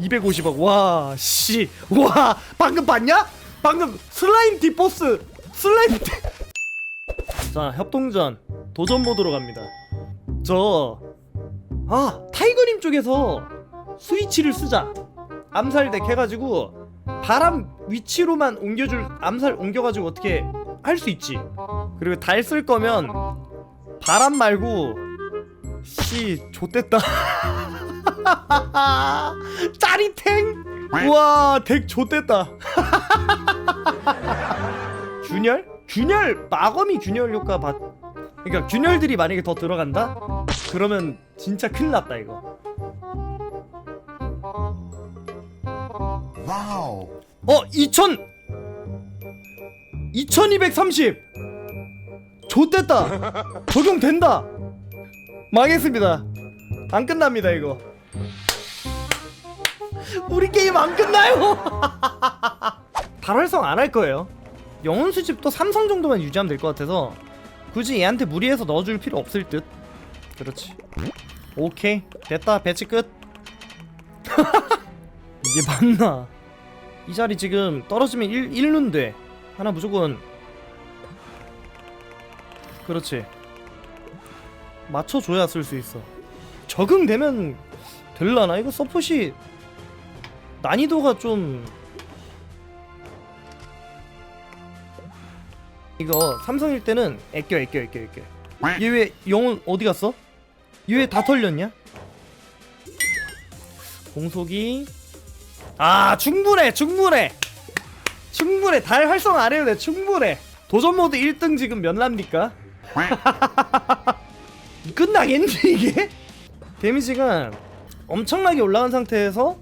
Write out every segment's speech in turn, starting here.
250억. 와씨와 방금 봤냐? 방금 슬라임 디포스 슬라임 디... 자 협동전 도전 모드로 갑니다. 저 아 타이거님 쪽에서 스위치를 쓰자. 암살덱 해가지고 바람 위치로만 옮겨줄 암살 옮겨가지고 어떻게 할 수 있지? 그리고 달 쓸 거면 바람 말고 씨 좆됐다 짜릿행? 우와 덱 좆됐다. 균열? 균열 마검이 균열 효과 받 그러니까 균열들이 만약에 더 들어간다? 그러면 진짜 큰일 났다 이거. 와우. 어 2000 2230 좋됐다. 적용된다. 망했습니다. 안 끝납니다 이거 우리 게임 안 끝나요? 발활성 안 할 거예요. 영혼 수집도 삼성 정도만 유지하면 될 것 같아서 굳이 얘한테 무리해서 넣어줄 필요 없을 듯. 그렇지. 오케이. 됐다. 배치 끝. 이게 맞나? 이 자리 지금 떨어지면 1, 1룬 돼. 하나 무조건. 그렇지. 맞춰줘야 쓸 수 있어. 적응되면 될라나 이거 서폿이 난이도가 좀 이거 삼성일 때는 애껴 애껴 애껴 애껴 얘 왜 영혼 어디 갔어? 얘 왜 다 털렸냐? 공속이 아 충분해 충분해 충분해 달 활성 안 해도 돼 충분해 도전 모드 1등 지금 몇 랍니까? 끝나겠는데 이게? 데미지가 엄청나게 올라간 상태에서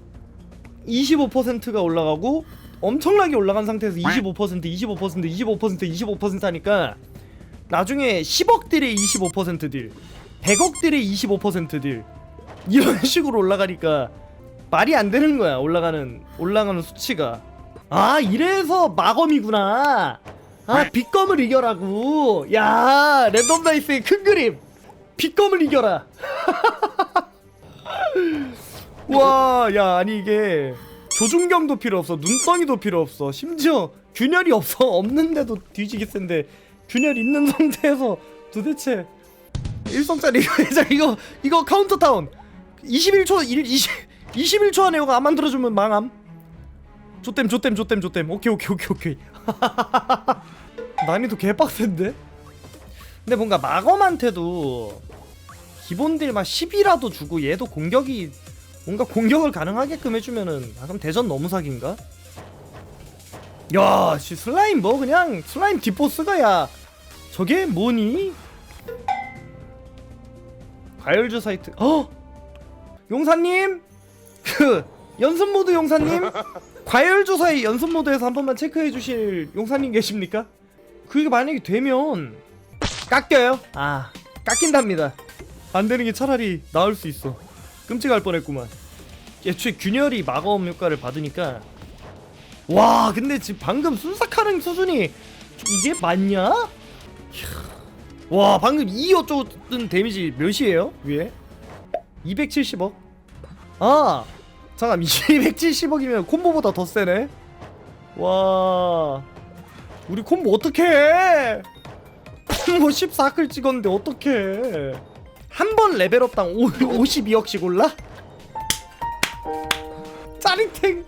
25%가 올라가고 엄청나게 올라간 상태에서 25% 25% 25% 25% 하니까 나중에 10억 딜에 25%딜 100억 딜에 25%딜 이런 식으로 올라가니까 말이 안 되는 거야 올라가는 올라가는 수치가. 아 이래서 마검이구나. 아 빗검을 이겨라고. 야 랜덤 다이스의 큰 그림. 빗검을 이겨라 와 야 아니 이게 조준경도 필요 없어 눈덩이도 필요 없어 심지어 균열이 없어 없는데도 뒤지기 센데 균열 있는 상태에서 도대체 일성짜리 이거 이거 이거 카운터 타운. 21초 1 20 21초 안에 이거 안 만들어주면 망함. 조땜 조땜 조땜 조땜. 오케이 오케이 오케이 오케이. 난이도 개빡센데? 근데 뭔가 마검한테도 기본 딜막 10이라도 주고 얘도 공격이 뭔가 공격을 가능하게끔 해주면은 아 그럼 대전 너무 사기인가? 야, 씨 슬라임 뭐 그냥 슬라임 뒷보스가 야 저게 뭐니? 과열주 사이트 어? 용사님 그 연습 모드 용사님 과열 조사의 연습 모드에서 한 번만 체크해 주실 용사님 계십니까? 그게 만약에 되면 깎여요? 아 깎인답니다 안 되는 게 차라리 나을 수 있어 끔찍할 뻔했구만 애초에 균열이 마검 효과를 받으니까 와 근데 지금 방금 순삭하는 수준이 이게 맞냐? 이야. 와 방금 2 어쩌든 데미지 몇이에요 위에? 270억? 아 잠깐 270억이면 콤보보다 더 세네 와 우리 콤보 어떡해 콤보 14클 찍었는데 어떡해 한 번 레벨업당 5, 52억씩 올라? 짜릿행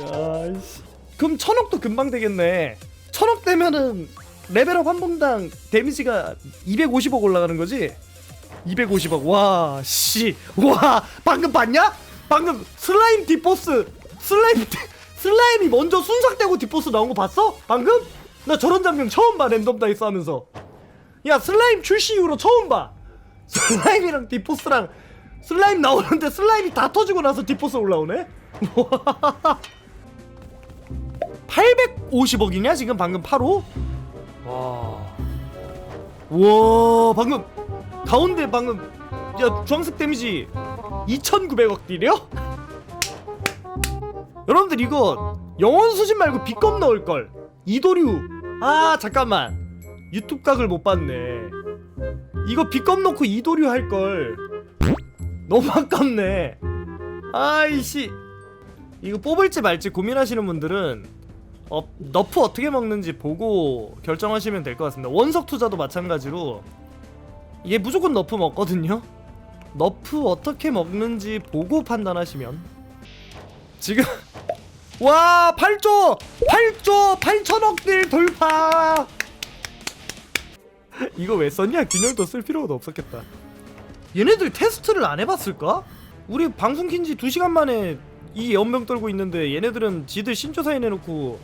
야씨 그럼 천억도 금방 되겠네 천억 되면은 레벨업 한 번당 데미지가 250억 올라가는 거지? 250억 와 씨 와 방금 봤냐? 방금 슬라임 뒷보스 슬라임 디- 슬라임이 먼저 순삭되고 뒷보스 나온 거 봤어? 방금? 나 저런 장면 처음 봐 랜덤 다이스 하면서 야 슬라임 출시 이후로 처음 봐 슬라임이랑 뒷보스랑 슬라임 나오는데 슬라임이 다 터지고 나서 뒷보스 올라오네? 850억이냐 지금 방금 8호? 와. 와 방금 가운데 방금 야 주황색 데미지 2,900억 딜이요? 여러분들 이거 영원 수집 말고 비껌 넣을 걸 이도류 아 잠깐만 유튜브 각을 못 봤네. 이거 비껌 넣고 이도류 할 걸. 너무 아깝네. 아이씨. 이거 뽑을지 말지 고민하시는 분들은 어, 너프 어떻게 먹는지 보고 결정하시면 될 것 같습니다. 원석 투자도 마찬가지로 이게 무조건 너프 먹거든요? 너프 어떻게 먹는지 보고 판단하시면. 지금 와 8조! 8조 8천억들 돌파 이거 왜 썼냐? 균열도 쓸 필요도 없었겠다. 얘네들 테스트를 안 해봤을까? 우리 방송 킨지 2시간 만에 이 연병 떨고 있는데 얘네들은 지들 신조사에 내놓고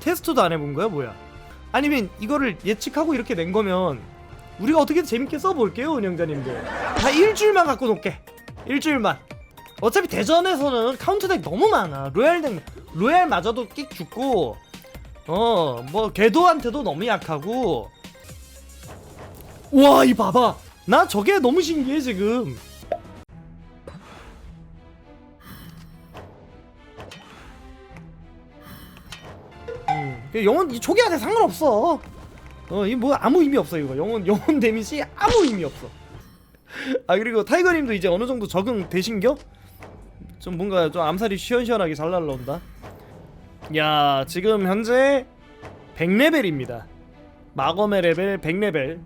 테스트도 안 해본 거야? 뭐야? 아니면 이거를 예측하고 이렇게 낸 거면 우리가 어떻게든 재밌게 써볼게요 운영자님들. 다 일주일만 갖고 놓게. 일주일만. 어차피 대전에서는 카운트덱 너무 많아. 로얄덱 로얄마저도 끽 죽고 어 뭐 궤도한테도 너무 약하고 와 이 봐봐. 나 저게 너무 신기해 지금. 음, 영혼 이 초기한테 상관없어. 어 이 뭐 아무 의미 없어 이거. 영혼 영혼 데미지 아무 의미 없어. 아 그리고 타이거님도 이제 어느 정도 적응 되신겨? 좀 뭔가 좀 암살이 시원시원하게 잘 날라온다. 야 지금 현재 100레벨입니다. 마검의 레벨 100레벨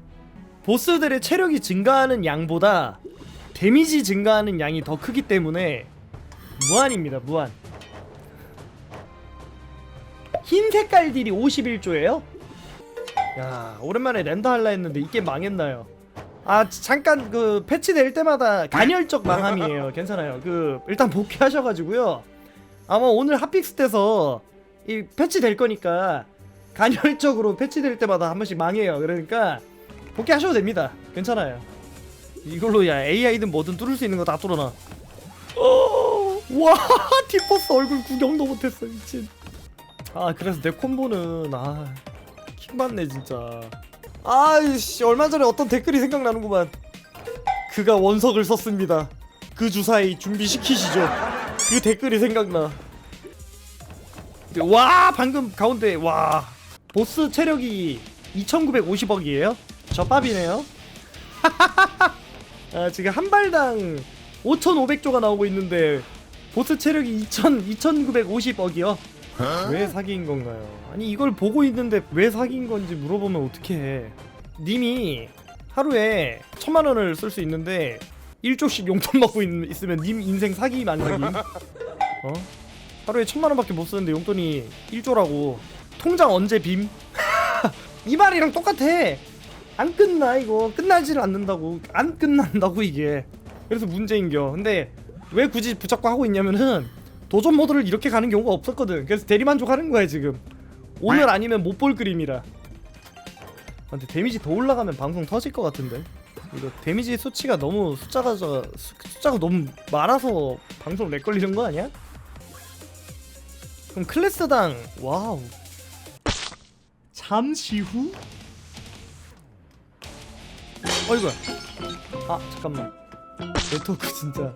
보스들의 체력이 증가하는 양보다 데미지 증가하는 양이 더 크기 때문에 무한입니다 무한. 흰 색깔 딜이 51조예요? 야 오랜만에 랜더 할라 했는데 이게 망했나요? 아 잠깐 그 패치될 때마다 간헐적 망함이에요. 괜찮아요. 그 일단 복귀하셔가지고요. 아마 오늘 핫픽스 때서 이 패치될 거니까 간헐적으로 패치될 때마다 한 번씩 망해요. 그러니까 복귀하셔도 됩니다. 괜찮아요. 이걸로 야 AI든 뭐든 뚫을 수 있는 거 다 뚫어놔. 어, 와 디퍼스 얼굴 구경도 못했어 미친. 아 그래서 내 콤보는 아 킹받네 진짜. 아이씨 얼마 전에 어떤 댓글이 생각나는구만. 그가 원석을 썼습니다. 그 주사위 준비시키시죠. 그 댓글이 생각나. 와 방금 가운데 와. 보스 체력이 2950억이에요 저 밥이네요 아, 지금 한 발당 5,500조가 나오고 있는데 보스 체력이 2,000, 2,950억이요. 왜 사기인 건가요? 아니 이걸 보고 있는데 왜 사기인 건지 물어보면 어떻게 해? 님이 하루에 천만 원을 쓸 수 있는데 1조씩 용돈 받고 있, 있으면 님 인생 사기 만사기. 어? 하루에 천만 원밖에 못 쓰는데 용돈이 1조라고. 통장 언제 빔? 이 말이랑 똑같아. 안 끝나 이거. 끝나지를 않는다고. 안 끝난다고 이게. 그래서 문제인겨. 근데 왜 굳이 붙잡고 하고 있냐면은 도전 모드를 이렇게 가는 경우가 없었거든. 그래서 대리만족하는 거야 지금. 오늘 아니면 못 볼 그림이라. 아, 근데 데미지 더 올라가면 방송 터질 것 같은데. 이거 데미지 수치가 너무 숫자가 저, 수- 숫자가 너무 많아서 방송 렉 걸리는 거 아니야? 그럼 클래스당 와우. 잠시 후 어이구야 아 잠깐만 네트워크 진짜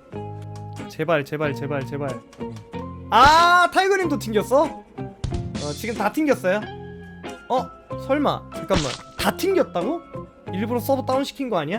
제발 제발 제발 제발 아 타이거님도 튕겼어? 어 지금 다 튕겼어요? 어 설마 잠깐만 다 튕겼다고? 일부러 서버 다운 시킨 거 아니야?